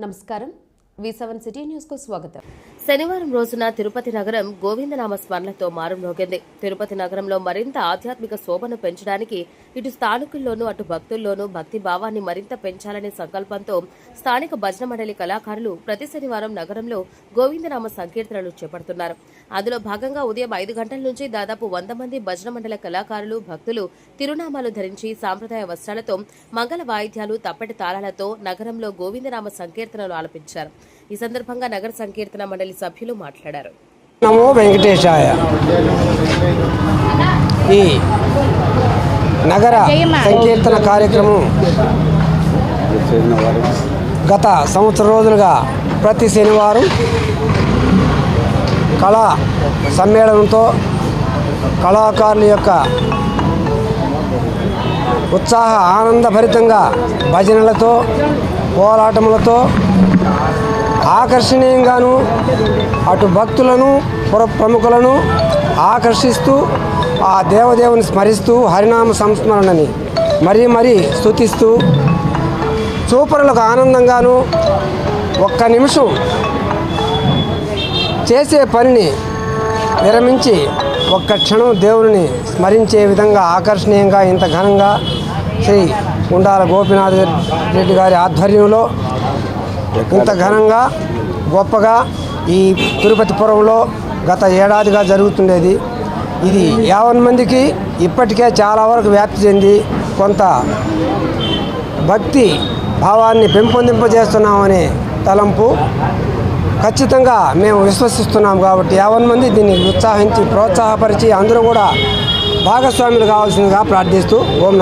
నమస్కారం. వి seven city న్యూస్కు స్వాగతం. శనివారం రోజున తిరుపతి నగరం గోవిందనామ స్మరణతో మారుమ్రోగింది తిరుపతి నగరంలో మరింత ఆధ్యాత్మిక శోభను పెంచడానికి ఇటు స్థానికుల్లోనూ అటు భక్తుల్లోనూ భక్తి భావాన్ని మరింత పెంచాలనే సంకల్పంతో స్థానిక భజన మండలి కళాకారులు ప్రతి శనివారం నగరంలో గోవిందనామ సంకీర్తనలు చేపడుతున్నారు. అందులో భాగంగా ఉదయం ఐదు గంటల నుంచి దాదాపు వంద మంది భజన మండల కళాకారులు భక్తులు తిరునామాలు ధరించి సాంప్రదాయ వస్త్రాలతో మంగళ వాయిద్యాలు తప్పటి తాళాలతో నగరంలో గోవిందనామ సంకీర్తనలు ఆలపించారు. ఈ సందర్భంగా నగర సంకీర్తన మండలి సభ్యులు మాట్లాడారు. నమో వెంకటేశాయ. ఈ నగర సంకీర్తన కార్యక్రమం గత సంవత్సర రోజులుగా ప్రతి శనివారం కళా సమ్మేళనంతో కళాకారుల యొక్క ఉత్సాహ ఆనందభరితంగా భజనలతో పోరాటములతో ఆకర్షణీయంగాను అటు భక్తులను పుర ప్రముఖులను ఆకర్షిస్తూ ఆ దేవదేవుని స్మరిస్తూ హరినామ సంస్మరణని మరీ మరీ స్తుతిస్తూ చూపరులకు ఆనందంగాను ఒక్క నిమిషం చేసే పనిని విరమించి ఒక్క క్షణం దేవుని స్మరించే విధంగా ఆకర్షణీయంగా ఇంత ఘనంగా శ్రీ ఉండాల గోపినాథ్ రెడ్డి గారి ఆధ్వర్యంలో ఇంత ఘనంగా గొప్పగా ఈ తిరుపతిపురంలో గత ఏడాదిగా జరుగుతుండేది. ఇది యావన్ మందికి ఇప్పటికే చాలా వరకు వ్యాప్తి చెంది కొంత భక్తి భావాన్ని పెంపొందింపజేస్తున్నామనే తలంపు ఖచ్చితంగా మేము విశ్వసిస్తున్నాం కాబట్టి యావన్ మంది దీన్ని ఉత్సాహించి ప్రోత్సాహపరిచి అందరూ కూడా భాగస్వాములు కావాల్సిందిగా ప్రార్థిస్తూ ఓం